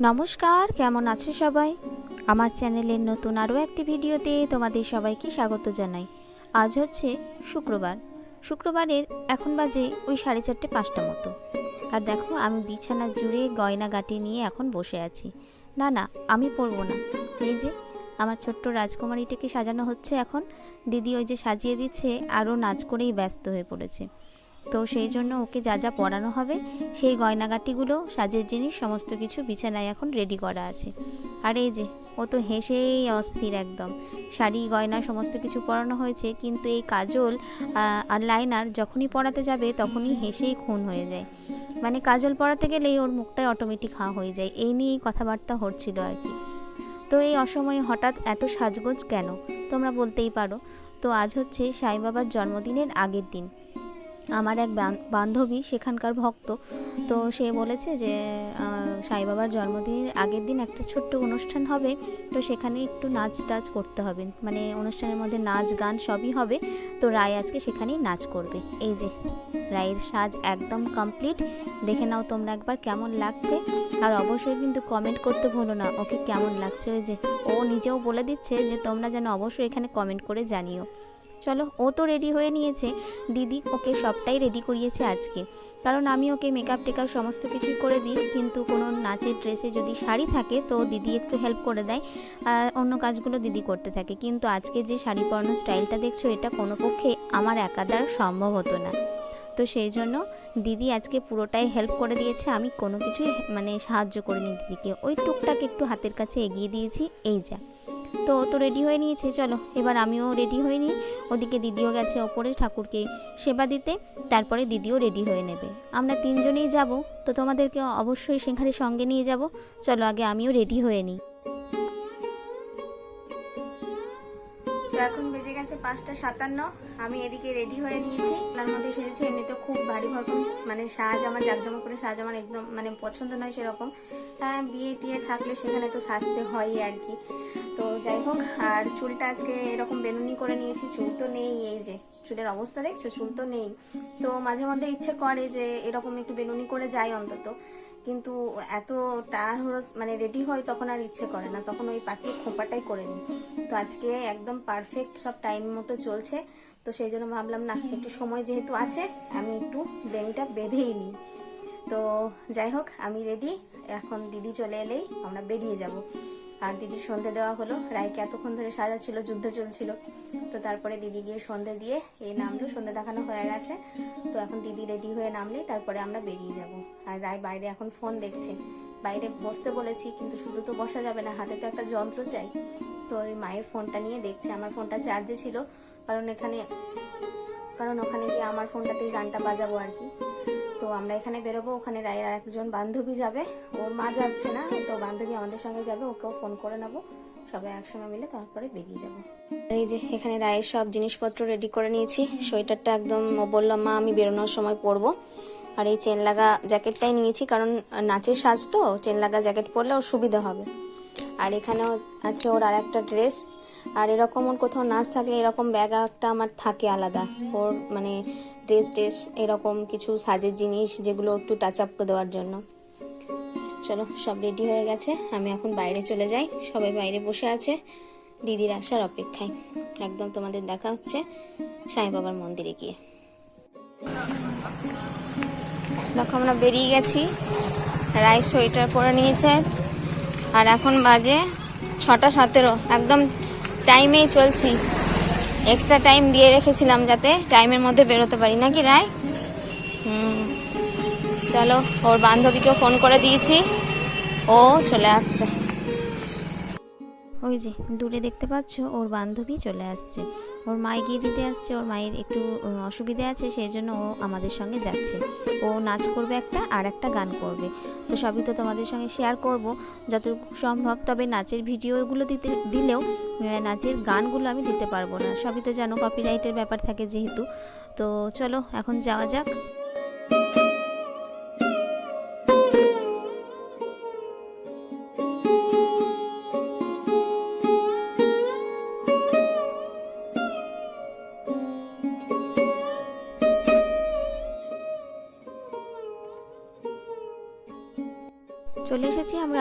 নমস্কার, কেমন আছো সবাই? আমার চ্যানেলের নতুন আরও একটি ভিডিওতে তোমাদের সবাইকে স্বাগত জানাই। আজ হচ্ছে শুক্রবার। শুক্রবারের এখন বাজে ওই সাড়ে চারটে পাঁচটা মতো। আর দেখো, আমি বিছানা জুড়ে গয়না গাটি নিয়ে এখন বসে আছি। না না, আমি পরবো না। এই যে, আমার ছোট্ট রাজকুমারীটাকে সাজানো হচ্ছে এখন। দিদি ওই যে সাজিয়ে দিচ্ছে, আরও নাচ করেই ব্যস্ত হয়ে পড়েছে। তো সেই জন্য ওকে যা যা পরানো হবে, সেই গয়নাগাটিগুলো, সাজের জিনিস, সমস্ত কিছু বিছানায় এখন রেডি করা আছে। আর এই যে, ও তো হেসেই অস্থির একদম। শাড়ি, গয়না, সমস্ত কিছু পরানো হয়েছে, কিন্তু এই কাজল আর লাইনার যখনই পরাতে যাবে, তখনই হেসেই খুন হয়ে যায়। মানে কাজল পরাতে গেলেই ওর মুখটাই অটোমেটিক হাঁ হয়ে যায়। এই নিয়েই কথাবার্তা হচ্ছিল আর কি। তো এই অসময়ে হঠাৎ এত সাজগোজ কেন? তোমরা বলতেই পারো। তো আজ হচ্ছে সাই বাবার জন্মদিনের আগের দিন। আমার এক বান- বান্ধবী, সেখানকার ভক্ত, তো সে বলেছে যে সাই বাবার জন্মদিনের আগের দিন একটা ছোট্ট অনুষ্ঠান হবে, তো সেখানে একটু নাচ টাচ করতে হবে। মানে অনুষ্ঠানের মধ্যে নাচ গান সবই হবে, তো রায় আজকে সেখানেই নাচ করবে। এই যে, রায়ের সাজ একদম কমপ্লিট দেখে নাও তোমরা একবার কেমন লাগছে। আর অবশ্যই কিন্তু কমেন্ট করতে ভুলো না, ওকে কেমন লাগছে ওই যে, ও নিজেও বলে দিচ্ছে যে, তোমরা যেন অবশ্যই এখানে কমেন্ট করে জানিও। চলো, ও তো রেডি হয়ে নিয়েছে। দিদি ওকে সবটাই রেডি করিয়েছে আজকে। কারণ আমি ওকে মেকআপ টেকআপ সমস্ত কিছুই করে দিই, কিন্তু কোনো নাচের ড্রেসে যদি শাড়ি থাকে, তো দিদি একটু হেল্প করে দেয়। অন্য কাজগুলো দিদি করতে থাকে। কিন্তু আজকে যে শাড়ি পরানোর স্টাইলটা দেখছ, এটা কোনো পক্ষে আমার একা দ্বারা সম্ভব হতো না। তো সেই জন্য দিদি আজকে পুরোটাই হেল্প করে দিয়েছে। আমি কোনো কিছুই মানে সাহায্য করিনি দিদিকে। ওই টুকটাক একটু হাতের কাছে এগিয়ে দিয়েছি। এই যা। তো ও তো রেডি হয়ে নিয়েছে, চলো। এবার আমিও রেডি হয়ে নিই। ওদিকে দিদিও গেছে ওপরে ঠাকুরকে সেবা দিতে, তারপরে দিদিও রেডি হয়ে নেবে। আমরা তিনজনেই যাব, তো তোমাদেরকে অবশ্যই সেখানে সঙ্গে নিয়ে যাব। চলো, আগে আমিও রেডি হয়ে নিই। এখন গেছে পাঁচটা সাতান্ন। আমি এদিকে রেডি হয়ে নিয়েছি। তার মধ্যে সেজেছে এমনিতে খুব ভারী ভরকম মানে সাজ আমার জাকজমক করে সাজ আমার একদম মানে পছন্দ নয় সেরকম। হ্যাঁ বিয়ে টিয়ে থাকলে সেখানে তো সাজতে হয়ই আর কি। তো যাই হোক, আর চুলটা আজকে এরকম বেনুনি করে নিয়েছি, চুল তো নেই এই যে। চুলের অবস্থা দেখছ? চুল তো নেই। তো মাঝে মধ্যে ইচ্ছে করে যে এরকম একটু বেনুনি করে যাই অন্তত। কিন্তু এত তাড়াহুড়ো মানে রেডি হয় তখন আর ইচ্ছে করে না। তখন ওই পাখির খোঁপাটাই করে নিই তো আজকে একদম পারফেক্ট সব টাইম মতো চলছে। তো সেই জন্য ভাবলাম, না, একটু সময় যেহেতু আছে, আমি একটু বেনিটা বেঁধেই নিই। তো যাই হোক, আমি রেডি এখন দিদি চলে এলেই আমরা বেরিয়ে যাব। আর দিদির সন্ধে দেওয়া হলো। রায়কে এতক্ষণ ধরে সাজাচ্ছিল যুদ্ধ চলছিল। তো তারপরে দিদি গিয়ে সন্ধে দিয়ে এই নামলো। সন্ধে দেখানো হয়ে গেছে। তো এখন দিদি রেডি হয়ে নামলেই তারপরে আমরা বেরিয়ে যাব। আর রায় বাইরে এখন ফোন দেখছে। বাইরে বসতে বলেছি, কিন্তু শুধু তো বসা যাবে না, হাতে তো একটা যন্ত্র চাই। তো ওই মায়ের ফোনটা নিয়ে দেখছে। আমার ফোনটা চার্জে ছিল, কারণ এখানে, কারণ ওখানে গিয়ে আমার ফোনটাতেই গানটা বাজাবো আর কি। তো আমরা এখানে বেরোবো, ওখানে রায়ের আর একজন বান্ধবী যাবে। ওর মা যাচ্ছে না, তো বান্ধবী আমাদের সঙ্গে যাবে, ওকেও ফোন করে নেব। সবাই একসঙ্গে মিলে তারপরে বেরিয়ে যাব। এই যে, এখানে রায়ের সব জিনিসপত্র রেডি করে নিয়েছি। সোয়েটারটা একদম বললাম মা, আমি বেরোনোর সময় পরবো। আর এই চেন লাগা জ্যাকেটটাই নিয়েছি, কারণ নাচের সাজ তো চেন লাগা জ্যাকেট পরলে ওর সুবিধা হবে। আর এখানেও আছে ওর আর একটা ড্রেস। আর এরকম ওর কোথাও নাচ থাকলে এরকম ব্যাগ একটা আমার থাকে আলাদা। ওর মানে ড্রেস ট্রেস এরকম কিছু সাজের জিনিস যেগুলো একটু টাচ আপ দেওয়ার জন্য। চলো, সব রেডি হয়ে গেছে। আমি এখন বাইরে চলে যাই। সবাই বাইরে বসে আছে। দিদির আসার অপেক্ষায়। একদম তোমাদের দেখা হচ্ছে সাই বাবার মন্দিরে গিয়ে। দেখো, আমরা বেরিয়ে গেছি। রায় সোয়েটার পরে নিয়েছে। আর এখন বাজে ছটা সতেরো। একদম টাইমেই চলছি। এক্সট্রা টাইম দিয়ে রেখেছিলাম যাতে টাইমের মধ্যে বেরোতে পারি। নাকি, রায়? হুম। চলো, ওর বান্ধবীকেও ফোন করে দিয়েছি। ও চলে আসছে। ওই যে, দূরে দেখতে পাচ্ছ, ওর বান্ধবী চলে আসছে। ওর মায় গিয়ে দিতে আসছে, ওর মায়ের একটু অসুবিধা আছে, সেই জন্য ও আমাদের সঙ্গে যাচ্ছে। ও নাচ করবে একটা, আর একটা গান করবে। তো সবই তো তোমাদের সঙ্গে শেয়ার করব। যতটুকু সম্ভব, তবে নাচের ভিডিওগুলো দিতে, দিলেও নাচের গানগুলো আমি দিতে পারব না। সবই তো জানো কপিরাইটের ব্যাপার থাকে যেহেতু। তো চলো, এখন যাওয়া যাক।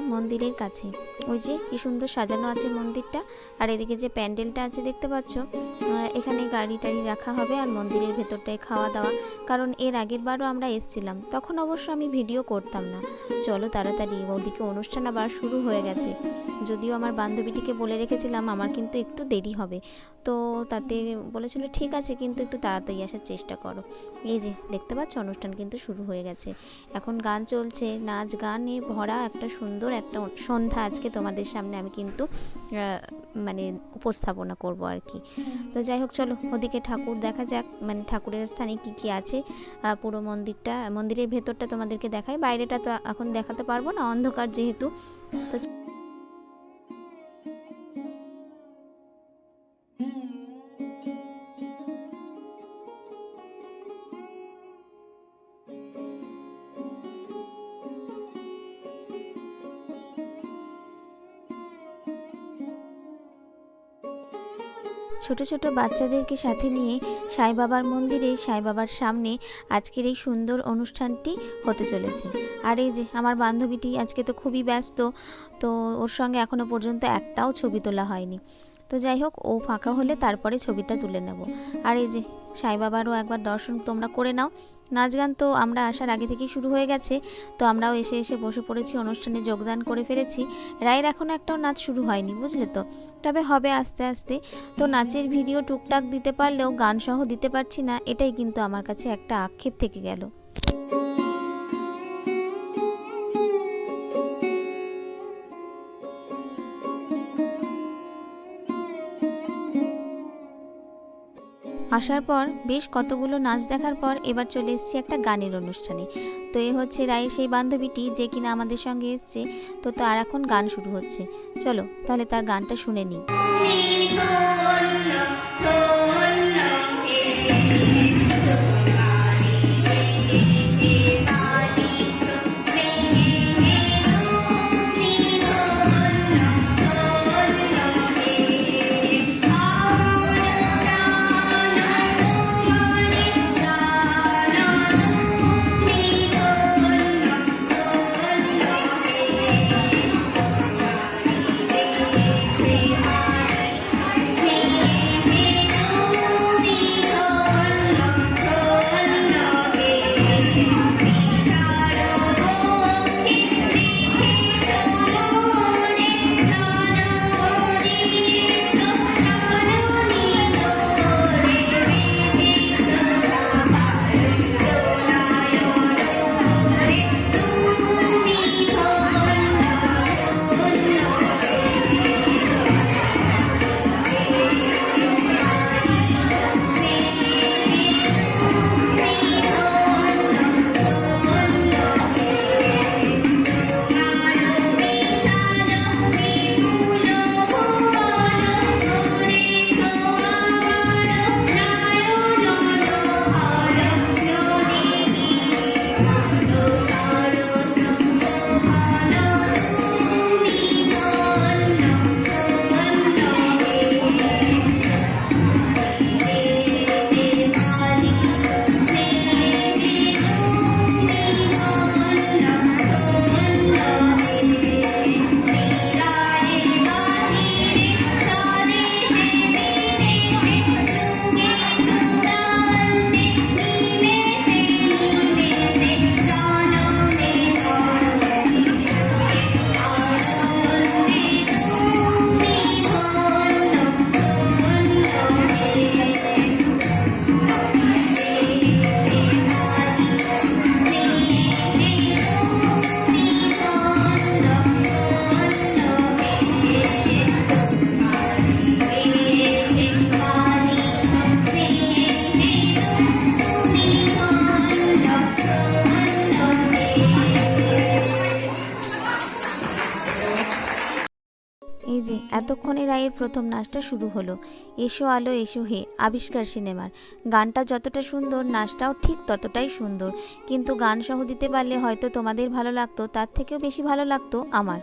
মন্দিরের কাছে। ওই যে কি সুন্দর সাজানো আছে মন্দিরটা। আর এদিকে যে প্যান্ডেলটা আছে দেখতে পাচ্ছ? এখানে গাড়ি টাড়ি রাখা হবে আর মন্দিরের ভেতরটায় খাওয়া দাওয়া কারণ এর আগের বারও আমরা এসছিলাম। তখন অবশ্য আমি ভিডিও করতাম না। চলো তাড়াতাড়ি ওদিকে অনুষ্ঠান আবার শুরু হয়ে গেছে। যদিও আমার বান্ধবীটিকে বলে রেখেছিলাম, আমার কিন্তু একটু দেরি হবে। তো তাতে বলেছিল, ঠিক আছে, কিন্তু একটু তাড়াতাড়ি আসার চেষ্টা করো। এই যে, দেখতে পাচ্ছ, অনুষ্ঠান কিন্তু শুরু হয়ে গেছে। এখন গান চলছে, নাচ গানে ভরা একটা সুন্দর একটা সন্ধ্যা আজকে তোমাদের সামনে আমি কিন্তু মানে উপস্থাপনা করব আর কি। তো যাই হোক, চলো ওদিকে ঠাকুর দেখা যাক মানে ঠাকুরের স্থানে কি কি আছে পুরো মন্দিরটা, মন্দিরের ভেতরটা তোমাদেরকে দেখাই। বাইরেটা তো এখন দেখাতে পারব না, অন্ধকার যেহেতু। তো ছোট ছোট বাচ্চাদেরকে সাথে নিয়ে সাই বাবার মন্দিরে সাই বাবার সামনে আজকের এই সুন্দর অনুষ্ঠানটি হতে চলেছে। আর এই যে, আমার বান্ধবীটি আজকে তো খুবই ব্যস্ত, তো ওর সঙ্গে এখনও পর্যন্ত একটাও ছবি তোলা হয়নি। তো যাই হোক, ও ফাঁকা হলে তারপরে ছবিটা তুলে নেব। আর এই যে সাই বাবারও একবার দর্শন তোমরা করে নাও। নাচ গান তো আমরা আসার আগে থেকেই শুরু হয়ে গেছে, তো আমরাও এসে এসে বসে পড়েছি, অনুষ্ঠানে যোগদান করে ফেলেছি। রায়ের এখনও একটাও নাচ শুরু হয়নি, বুঝলে তো? তবে হবে আস্তে আস্তে। তো নাচের ভিডিও টুকটাক দিতে পারলেও, গানসহ দিতে পারছি না, এটাই কিন্তু আমার কাছে একটা আক্ষেপ থেকে গেল। আসার পর বেশ কতগুলো নাচ দেখার পর এবার চলে এসেছি একটা গানের অনুষ্ঠানে। তো এ হচ্ছে রায়ের সেই বান্ধবীটি যে কিনা আমাদের সঙ্গে এসছে। তো তার এখন গান শুরু হচ্ছে। চলো তাহলে তার গানটা শুনে নিই। এতক্ষণে রায়ের প্রথম নাচটা শুরু হলো। এসো আলো, এসো হে, আবিষ্কার সিনেমার। গানটা যতটা সুন্দর, নাচটাও ঠিক ততটাই সুন্দর। কিন্তু গান সহ দিতে পারলে হয়তো তোমাদের ভালো লাগতো, তার থেকেও বেশি ভালো লাগতো আমার।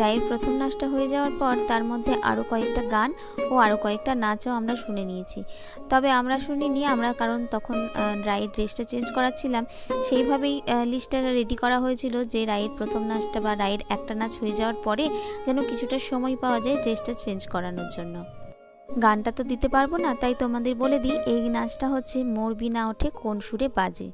রায়ের প্রথম নাচটা হয়ে যাওয়ার পর তার মধ্যে আরও কয়েকটা গান ও আরও কয়েকটা নাচও আমরা শুনে নিয়েছি। তবে আমরা শুনিনি, আমরা কারণ তখন রায়ের ড্রেসটা চেঞ্জ করাচ্ছিলাম। সেইভাবেই লিস্টটা রেডি করা হয়েছিল যে রায়ের প্রথম নাচটা বা রায়ের একটা নাচ হয়ে যাওয়ার পরে যেন কিছুটা সময় পাওয়া যায় ড্রেসটা চেঞ্জ করানোর জন্য। গানটা তো দিতে পারব না, তাই তোমাদের বলে দিই, এই নাচটা হচ্ছে মোর বিনা ওঠে কোন সুরে বাজে।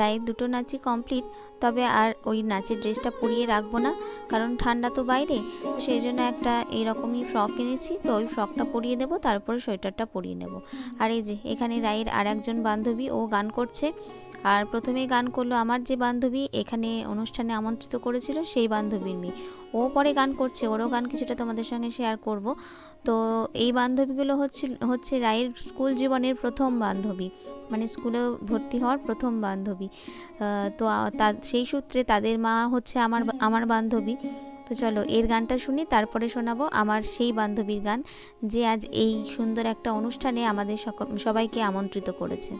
রায়ের দুটো নাচই কমপ্লিট তবে আর ওই নাচের ড্রেসটা পরিয়ে রাখব না, কারণ ঠান্ডা তো বাইরে, সেই জন্য একটা এরকমই ফ্রক এনেছি, তো ওই ফ্রকটা পরিয়ে দেবো, তারপরে সোয়েটারটা পরিয়ে নেব। আর এই যে, এখানে রায়ের আর একজন বান্ধবী, ও গান করছে। আর প্রথমে গান করল আমার যে বান্ধবী, এখানে অনুষ্ঠানে আমন্ত্রিত করেছিল সেই বান্ধবীর মেয়ে। ও পরে গান করছে, ওরও গান কিছুটা তোমাদের সঙ্গে শেয়ার করব। তো এই বান্ধবীগুলো হচ্ছে হচ্ছে রায়ের স্কুল জীবনের প্রথম বান্ধবী মানে স্কুলে ভর্তি হওয়ার প্রথম বান্ধবী। তো, সেই সূত্রে তাদের মা হচ্ছে আমার আমার বান্ধবী। তো চলো, এর গানটা শুনি, তারপরে শোনাবো আমার সেই বান্ধবীর গান, যে আজ এই সুন্দর একটা অনুষ্ঠানে আমাদের সবাইকে আমন্ত্রিত করেছে।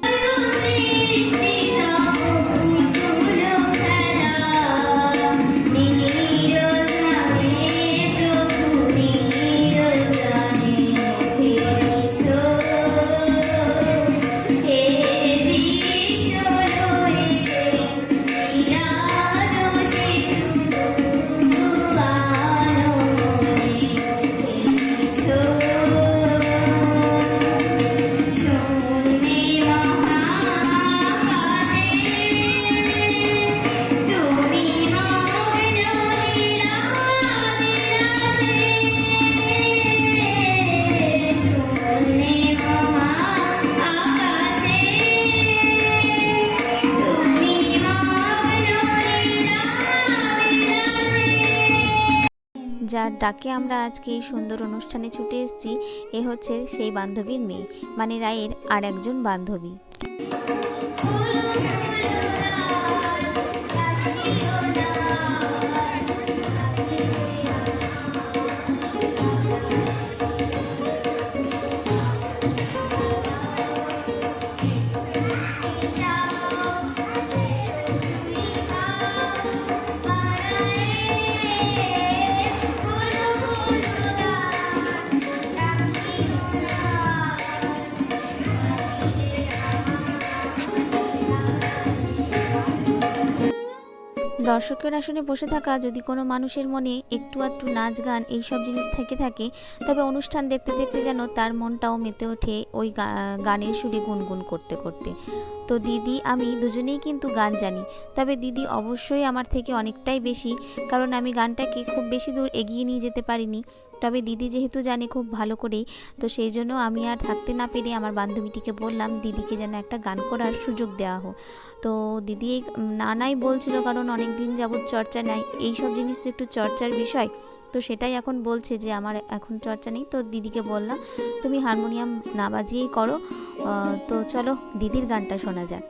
যার ডাকে আমরা আজকে এই সুন্দর অনুষ্ঠানে ছুটে এসেছি। এ হচ্ছে সেই বান্ধবীর মেয়ে মানে রায়ের আর একজন বান্ধবী। দর্শকের আসনে বসে থাকা যদি কোনো মানুষের মনে একটু আধটু নাচ গান এইসব জিনিস থেকে থাকে, তবে অনুষ্ঠান দেখতে দেখতে যেন তার মনটাও মেতে ওঠে ওই গানের সুরে গুনগুন করতে করতে। তো দিদি, আমি দুজনেই কিন্তু গান জানি। তবে দিদি অবশ্যই আমার থেকে অনেকটাই বেশি, কারণ আমি গানটাকে খুব বেশি দূর এগিয়ে নিয়ে যেতে পারিনি। তবে দিদি যেহেতু জানে খুব ভালো করেই, তো সেই জন্য আমি আর থাকতে না পেরে আমার বান্ধবীটিকে বললাম, দিদিকে যেন একটা গান করার সুযোগ দেওয়া হোক। তো দিদি নানাই বলছিল, কারণ অনেক দিন যাবৎ চর্চা নাই এই সব জিনিস তো একটু চর্চার বিষয়। তো সেটাই এখন বলছে যে আমার এখন চর্চা নেই। তো দিদিকে বললাম, তুমি হারমোনিয়াম না বাজিয়েই করো। তো চলো দিদির গানটা শোনা যাক।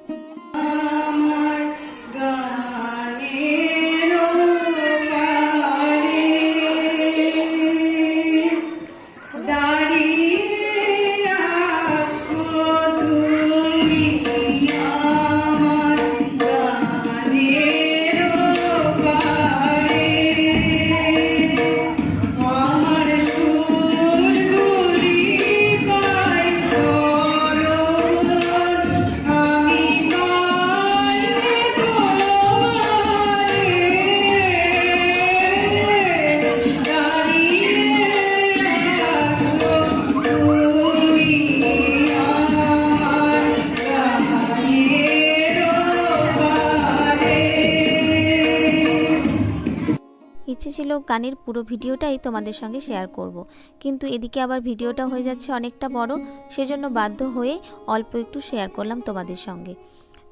গানের পুরো ভিডিওটাই তোমাদের সঙ্গে শেয়ার করব। কিন্তু এদিকে আবার ভিডিওটা হয়ে যাচ্ছে অনেকটা বড়, সেজন্য বাধ্য হয়ে অল্প একটু শেয়ার করলাম তোমাদের সঙ্গে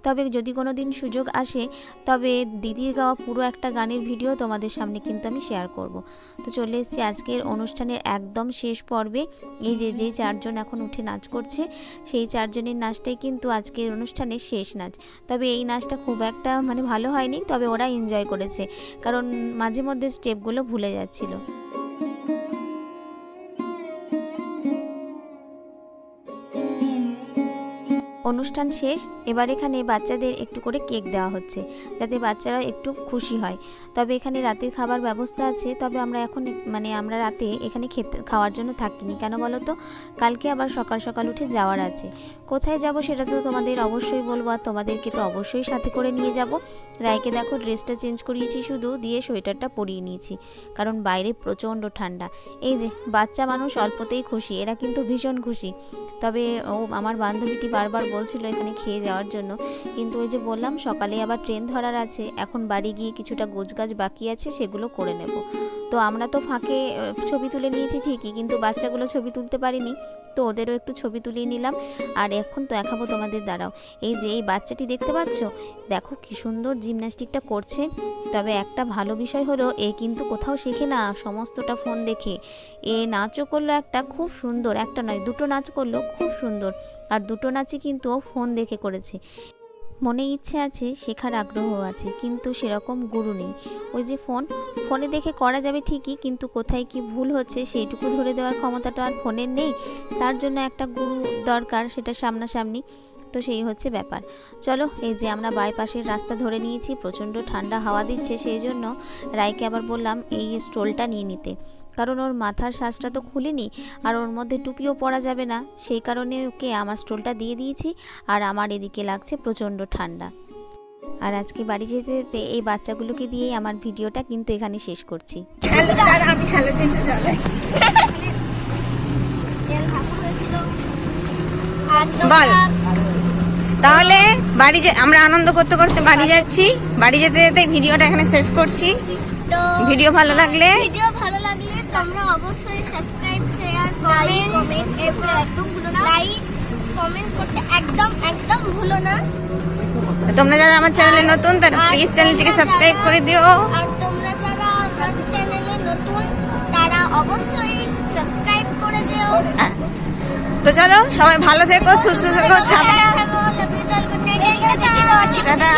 তবে যদি কোনো দিন সুযোগ আসে, তবে দিদির গাওয়া পুরো একটা গানের ভিডিও তোমাদের সামনে কিন্তু আমি শেয়ার করব। তো চলে এসেছি আজকের অনুষ্ঠানের একদম শেষ পর্বে। এই যে যে চারজন এখন উঠে নাচ করছে, সেই চারজনের নাচটাই কিন্তু আজকের অনুষ্ঠানের শেষ নাচ। তবে এই নাচটা খুব একটা মানে ভালো হয়নি, তবে ওরা এনজয় করেছে। কারণ মাঝে মধ্যে স্টেপগুলো ভুলে যাচ্ছিল। অনুষ্ঠান শেষ, এবার এখানে বাচ্চাদের একটু করে কেক দেওয়া হচ্ছে, যাতে বাচ্চারা একটু খুশি হয়। তবে এখানে রাতের খাবার ব্যবস্থা আছে, তবে আমরা এখন মানে আমরা রাতে এখানে খেতে, খাওয়ার জন্য থাকিনি। কেন বলো তো? কালকে আবার সকাল সকাল উঠে যাওয়ার আছে। কোথায় যাব সেটা তো তোমাদের অবশ্যই বলব, আর তোমাদেরকে তো অবশ্যই সাথে করে নিয়ে যাব। রায়কে দেখো, ড্রেসটা চেঞ্জ করিয়েছি শুধু, দিয়ে সোয়েটারটা পরিয়ে নিয়েছি, কারণ বাইরে প্রচণ্ড ঠান্ডা। এই যে, বাচ্চা মানুষ অল্পতেই খুশি, এরা কিন্তু ভীষণ খুশি। তবে ও, আমার বান্ধবীটি বারবার বলছিল এখানে খেয়ে যাওয়ার জন্য। কিন্তু ওই যে বললাম সকালে আবার ট্রেন ধরার আছে। এখন বাড়ি গিয়ে কিছুটা গোছগাছ বাকি আছে, সেগুলো করে নেব। তো আমরা তো ফাঁকে ছবি তুলে নিয়েছি ঠিকই, কিন্তু বাচ্চাগুলো ছবি তুলতে পারিনি। তো ওদেরও একটু ছবি তুলিয়ে নিলাম। আর এখন তো দেখাবো তোমাদের দ্বারাও এই যে এই বাচ্চাটি দেখতে পাচ্ছ? দেখো কি সুন্দর জিমন্যাস্টিকটা করছে। তবে একটা ভালো বিষয় হলো, এ কিন্তু কোথাও শেখে না সমস্তটা ফোন দেখে। এ নাচও করল একটা খুব সুন্দর, একটা নয়, দুটো নাচ করল খুব সুন্দর। আর দুটো নাচই কিন্তু ও ফোন দেখে করেছে। মনে ইচ্ছে আছে, শেখার আগ্রহ আছে, কিন্তু সেরকম গুরু নেই। ওই যে ফোন, ফোনে দেখে করা যাবে ঠিকই, কিন্তু কোথায় কি ভুল হচ্ছে সেইটুকু ধরে দেওয়ার ক্ষমতাটা আর ফোনের নেই। তার জন্য একটা গুরু দরকার, সেটা সামনাসামনি। তো সেই হচ্ছে ব্যাপার। চলো, এই যে আমরা বাইপাসের রাস্তা ধরে নিয়েছি, প্রচণ্ড ঠান্ডা হাওয়া দিচ্ছে, সেই জন্য রায়কে আবার বললাম, এই স্টোলটা নিয়ে নিতে। কারণ ওর মাথার শ্বাসটা তো খুলিনি আর ওর মধ্যে টুপিও পরা যাবে না। সেই কারণে ওকে আমার স্টোলটা দিয়ে দিয়েছি আর আমার এদিকে লাগছে প্রচণ্ড ঠান্ডা। আর আজকে বাড়ি যেতে যেতে এই বাচ্চাগুলোকে দিয়েই আমার ভিডিওটা কিন্তু এখানে শেষ করছি। বল। তাহলে বাড়ি যে আমরা আনন্দ করতে করতে বাড়ি যাচ্ছি। বাড়ি যেতে যেতে ভিডিওটা এখানে শেষ করছি। ভিডিও ভালো লাগলে ভিডিও ভালো লাগলে তোমরা অবশ্যই সাবস্ক্রাইব শেয়ার কমেন্ট একদম ভুলো না লাইক কমেন্ট করতে একদম একদম ভুলো না তোমরা যারা আমার চ্যানেলে নতুন তারা প্লিজ চ্যানেলটিকে সাবস্ক্রাইব করে দিও আর তোমরা যারা আমার চ্যানেলে নতুন তারা অবশ্যই সাবস্ক্রাইব করে দিও তো চলো সবাই ভালো থেকো সুস্থ থেকো টাটা